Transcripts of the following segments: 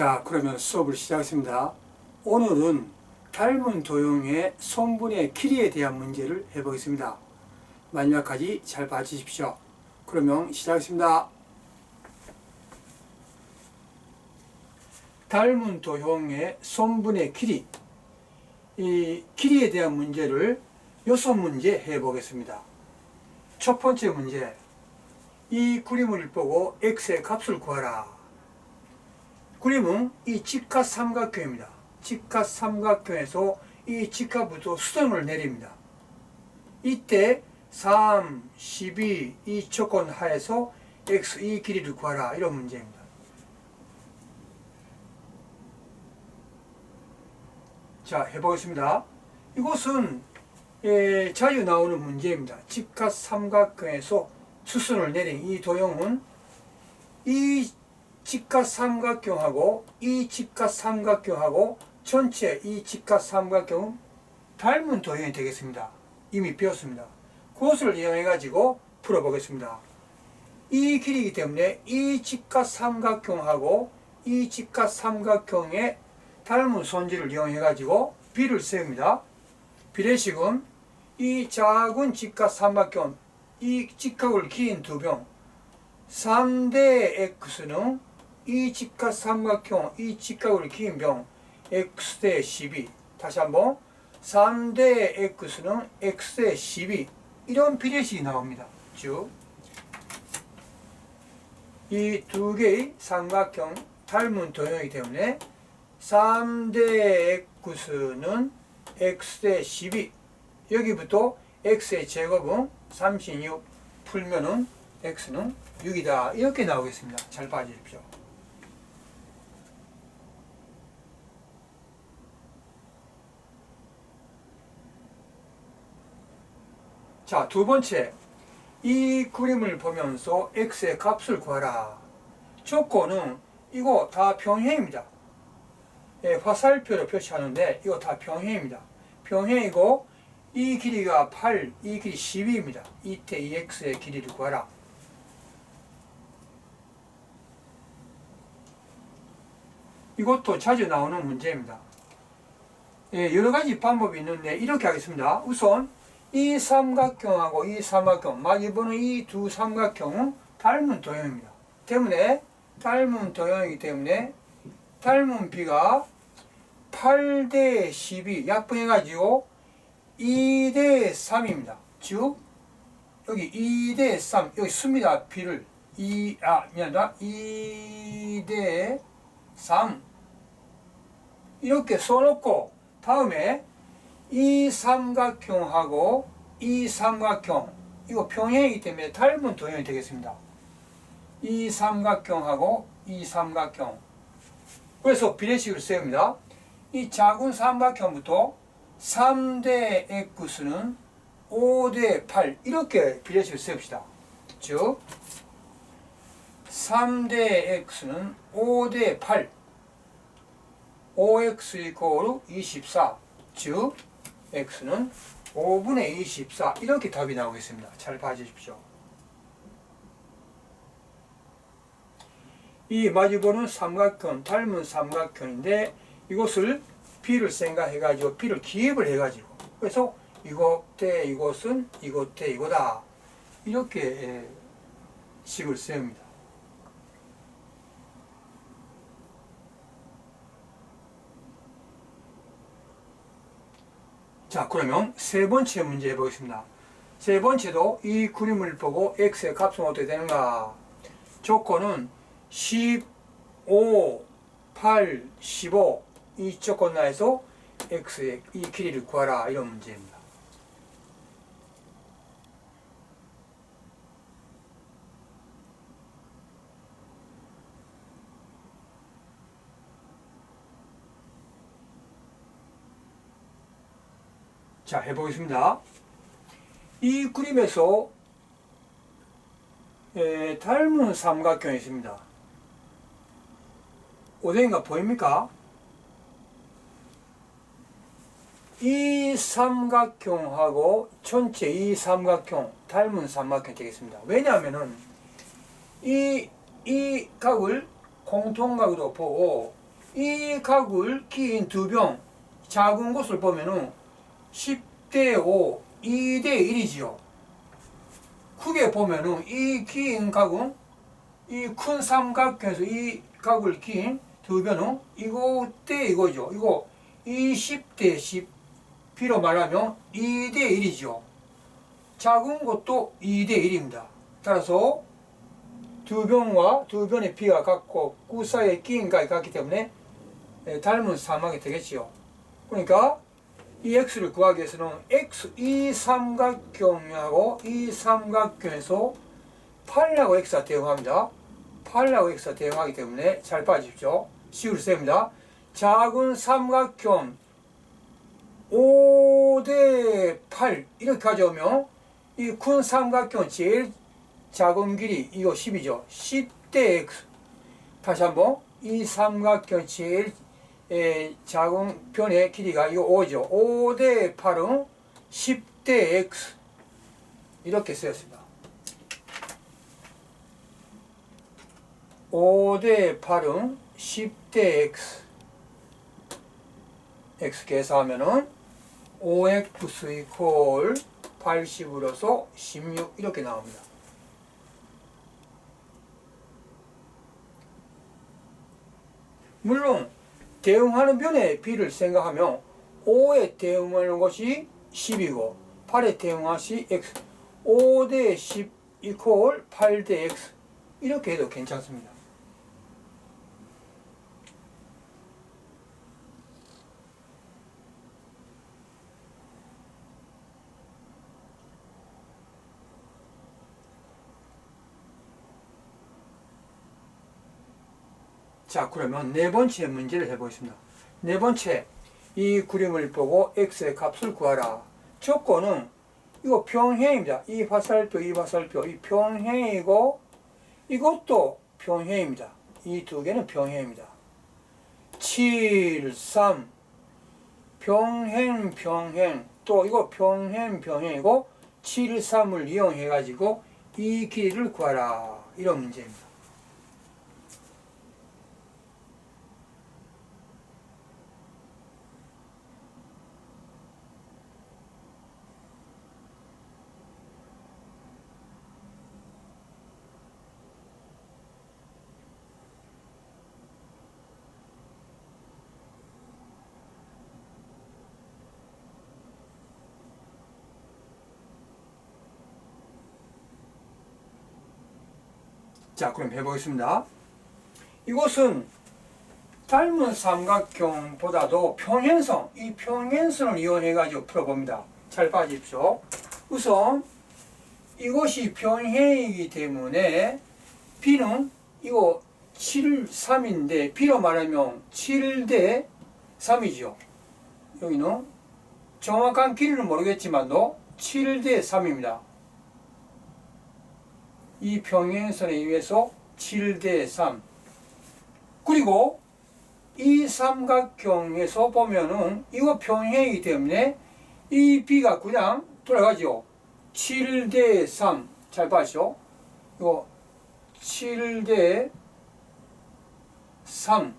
자, 그러면 수업을 시작하겠습니다. 오늘은 닮은 도형의 손분의 길이에 대한 문제를 해보겠습니다. 마지막까지 잘 봐주십시오. 그러면 시작하겠습니다. 닮은 도형의 손분의 길이 이 길이에 대한 문제를 여섯 문제 해보겠습니다. 첫 번째 문제 이 그림을 보고 x의 값을 구하라. 그림은 이 직각 삼각형입니다. 직각 삼각형에서 이 직각부터 수정을 내립니다. 이때 3, 12, 이 조건 하에서 x 이 길이를 구하라 이런 문제입니다. 자 해보겠습니다. 이것은 예, 자주 나오는 문제입니다. 직각 삼각형에서 수순을 내린 이 도형은 이 직각 삼각형하고 이 직각 삼각형하고 전체 이 직각 삼각형은 닮은 도형이 되겠습니다. 이미 배웠습니다. 그것을 이용해 가지고 풀어보겠습니다. 이 길이기 때문에 이 직각 삼각형하고 이 직각 삼각형의 닮은 손질을 이용해 가지고 비를 세웁니다. 비례식은 이 작은 직각 삼각형 이 직각을 기인 두병 3대 x는 이 직각 삼각형 이 직각을 기인 병 x대 12 다시 한번 3대 x는 x대 12 이런 비례식이 나옵니다. 쭉 이 두 개의 삼각형 닮은 도형이기 때문에 3대 x는 x대 12 여기부터 x의 제곱은 36 풀면은 x는 6이다 이렇게 나오겠습니다. 잘 봐주십시오. 자, 두 번째. 이 그림을 보면서 x의 값을 구하라. 조건은 이거 다 평행입니다. 예, 화살표로 표시하는데 이거 다 평행입니다. 평행이고 이 길이가 8, 이 길이 12입니다. 이때 이 x의 길이를 구하라. 이것도 자주 나오는 문제입니다. 예, 여러 가지 방법이 있는데 이렇게 하겠습니다. 우선 이 삼각형하고 이 삼각형, 막 이번에 이 두 삼각형은 닮은 도형입니다. 때문에 닮은 도형이기 때문에 닮은 비가 8대 12 약분해가지고 2대 3입니다. 즉 여기 2대 3 여기 씁니다. 비를 2, 아 미안하다 2대 3 이렇게 써놓고 다음에 이 삼각형하고 이 삼각형 이거 평행이기 때문에 닮은 도형이 되겠습니다. 이 삼각형하고 이 삼각형 그래서 비례식을 세웁니다. 이 작은 삼각형부터 3대 x는 5대 8 이렇게 비례식을 세웁시다. 즉 3대 x는 5대 8 5x 이코르 24즉 x는 5분의 24 이렇게 답이 나오겠습니다. 잘 봐주십시오. 이 마주보는 삼각형, 닮은 삼각형인데 이것을 b를 생각해가지고 b를 기입을 해가지고 그래서 이것 대 이것은 이것 대 이거다 이렇게 예, 식을 세웁니다. 자 그러면 세 번째 문제 해보겠습니다. 세 번째도 이 그림을 보고 x의 값은 어떻게 되는가 조건은 15, 8, 15 이 조건 나에서 x의 이 길이를 구하라 이런 문제입니다. 자 해보겠습니다. 이 그림에서 에, 닮은 삼각형이 있습니다. 오뎅이가 보입니까? 이 삼각형하고 전체 이 삼각형 닮은 삼각형이 되겠습니다. 왜냐하면은 이, 이 각을 공통각으로 보고 이 각을 끼인 두 병 작은 곳을 보면은 10대 5, 2대 1이지요. 크게 보면은 이 끼인 각은 이 큰 삼각형에서 이 각을 끼인 두 변은 이거 대 이거죠. 이거 20대 10 비로 말하면 2대 1이죠. 작은 것도 2대 1입니다. 따라서 두 변과 두 변의 비가 같고 구 사이에 끼인 각이 같기 때문에 예, 닮은 사막이 되겠지요. 그러니까 이 x를 구하기 위해서는 x 이 삼각형하고 이 삼각형에서 8하고 x가 대응합니다. 8하고 x가 대응하기 때문에 잘 봐주십시오. 시우를 셉니다. 작은 삼각형 5대 8 이렇게 가져오면 이 큰 삼각형 제일 작은 길이 이거 10이죠. 10대 x 다시 한번 이 삼각형 제일 에, 작은 변의 길이가 이거 5죠. 5대 8은 10대 x 이렇게 쓰였습니다. 5대 8은 10대 x x 계산하면은 5x 이퀄 80으로서 16 이렇게 나옵니다. 물론 대응하는 변의 비를 생각하면 5에 대응하는 것이 10이고 8에 대응한 것이 x 5대 10 이퀄 8대 x 이렇게 해도 괜찮습니다. 자, 그러면 네 번째 문제를 해보겠습니다. 네 번째, 이 그림을 보고 x의 값을 구하라. 조건은 이거 평행입니다. 이 화살표, 이 화살표, 이 평행이고 이것도 평행입니다. 이 두 개는 평행입니다. 7, 3, 평행, 평행, 또 이거 평행, 평행이고 7, 3을 이용해 가지고 이 길이를 구하라. 이런 문제입니다. 자, 그럼 해보겠습니다. 이곳은 닮은 삼각형보다도 평행선, 이 평행선을 이용해가지고 풀어봅니다. 잘 봐주십시오. 우선 이것이 평행이기 때문에 B는 이거 7, 3인데 B로 말하면 7대 3이죠. 여기는 정확한 길이는 모르겠지만도 7대 3입니다. 이 평행선에 의해서 7대 3 그리고 이 삼각형에서 보면은 이거 평행이기 때문에 이 B가 그냥 돌아가죠. 7대 3잘 봐시오 이거 7대 3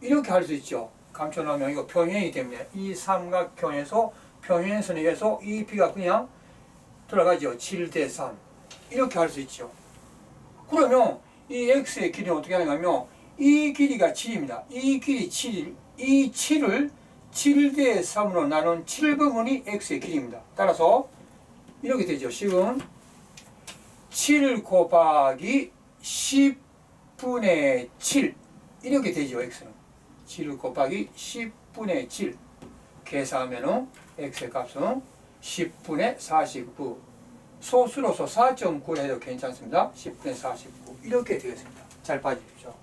이렇게 할 수 있죠. 감춰놓으면 이거 평행이기 때문에 이 삼각형에서 평행선에 의해서 이 B가 그냥 돌아가죠. 7대 3 이렇게 할 수 있죠. 그러면 이 x의 길이는 어떻게 하냐면 이 길이가 7입니다. 이 길이 7, 이 7을 7대 3으로 나눈 7부분이 x의 길이입니다. 따라서 이렇게 되죠. 식은 7 곱하기 10분의 7 이렇게 되죠. x는 7 곱하기 10분의 7 계산하면 x의 값은 10분의 49 소수로서 4.9 해도 괜찮습니다. 10분의 49 이렇게 되겠습니다. 잘 봐주십시오.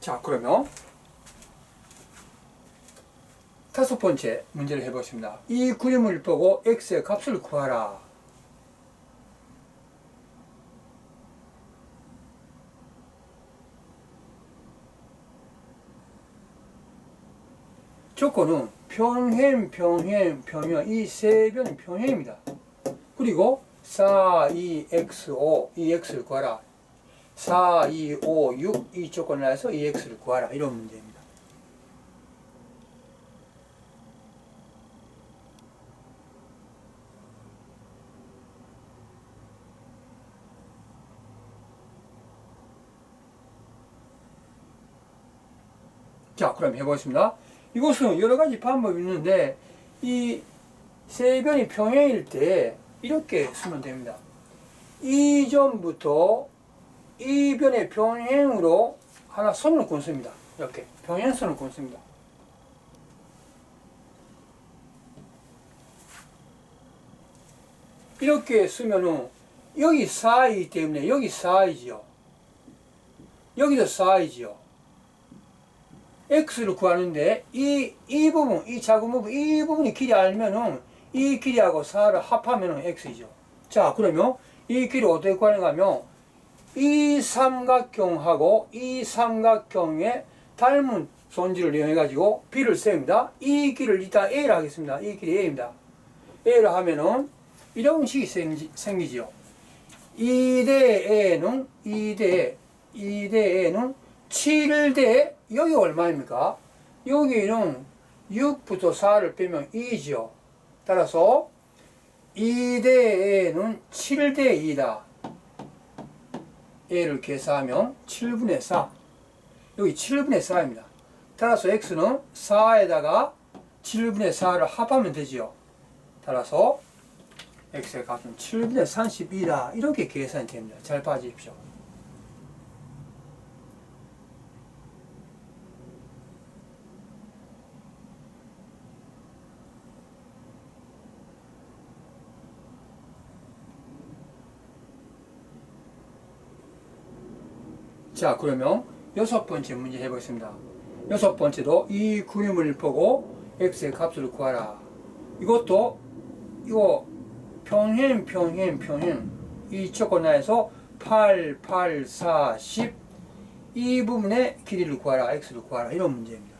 자 그러면 다섯 번째 문제를 해보겠습니다. 이 그림을 보고 x의 값을 구하라. 조건은 평행, 평행, 평행 이세 변이 평행입니다. 그리고 4, 2, x, 5 이 x를 구하라. 4, 2, 5, 6 이 조건을 해서 이 x를 구하라. 이런 문제입니다. 자, 그럼 해보겠습니다. 이것은 여러 가지 방법이 있는데, 이 세 변이 평행일 때 이렇게 쓰면 됩니다. 이 점부터 이 변의 평행으로 하나 선을 긋습니다. 이렇게 평행선을 긋습니다. 이렇게 쓰면은 여기 4이기 때문에 여기 4이지요. 여기도 4이지요. X를 구하는데 이, 이 부분, 이 작은 부분, 이 부분이 길이 알면은 이 길이하고 4를 합하면은 x이죠. 자, 그러면 이 길이 어떻게 구하는가 하면 이 삼각형하고 이 삼각형의 닮은 손질을 이용해 가지고 b를 세웁니다. 이 길을 일단 a를 하겠습니다. 이 길이 a입니다. a를 하면은 이런 식이 생기, 생기지요. 2대 a는 2대 2대 a는 7 대 여기 얼마입니까? 여기는 6부터 4를 빼면 2지요. 따라서 2대 a는 7대 2다. a를 계산하면 7분의 4. 여기 7분의 4입니다. 따라서 x는 4에다가 7분의 4를 합하면 되지요. 따라서 x의 값은 7분의 32다. 이렇게 계산이 됩니다. 잘 봐주십시오. 자, 그러면 여섯 번째 문제 해보겠습니다. 여섯 번째도 이 그림을 보고 x의 값을 구하라. 이것도 이거 평행, 평행, 평행 이 조건하에서 8, 8, 4, 10 이 부분의 길이를 구하라, x를 구하라 이런 문제입니다.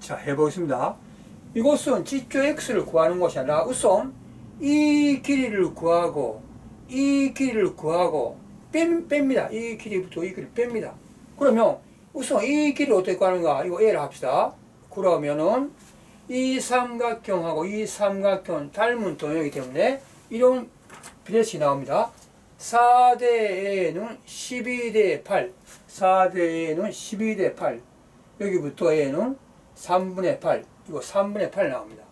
자, 해보겠습니다. 이것은 지표 x를 구하는 것이 아니라 우선 이 길이를 구하고 이 길이를 구하고 뺍, 뺍니다. 이 길이부터 이 길이 뺍니다. 그러면 우선 이 길이 어떻게 구하는가? 이거 A를 합시다. 그러면은 이 삼각형하고 이 삼각형 닮은 도형이기 때문에 이런 비례식이 나옵니다. 4대 A는 12대 8. 4대 A는 12대 8. 여기부터 A는 3분의 8. 이거 3분의 8 나옵니다.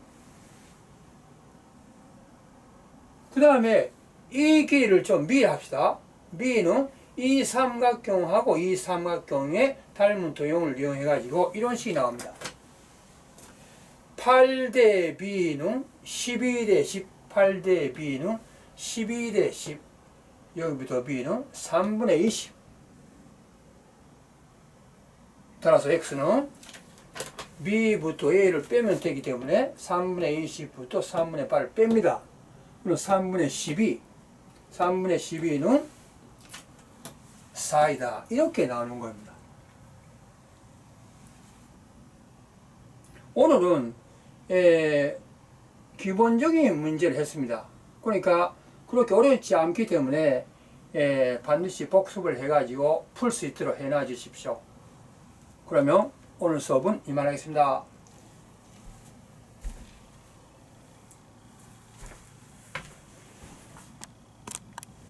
그 다음에 이 길이를 좀 미합시다. 미는 이 삼각형하고 이 삼각형의 닮은 도형을 이용해 가지고 이런 식이 나옵니다. 8대 B는 12대 10, 8대 B는 12대 10, 여기부터 B는 3분의 20. 따라서 X는 B부터 A를 빼면 되기 때문에 3분의 20부터 3분의 8을 뺍니다. 그럼 3분의 12, 3분의 12는 4이다. 이렇게 나오는 겁니다. 오늘은 에, 기본적인 문제를 했습니다. 그러니까 그렇게 어렵지 않기 때문에 에, 반드시 복습을 해가지고 풀 수 있도록 해놔 주십시오. 그러면 오늘 수업은 이만하겠습니다.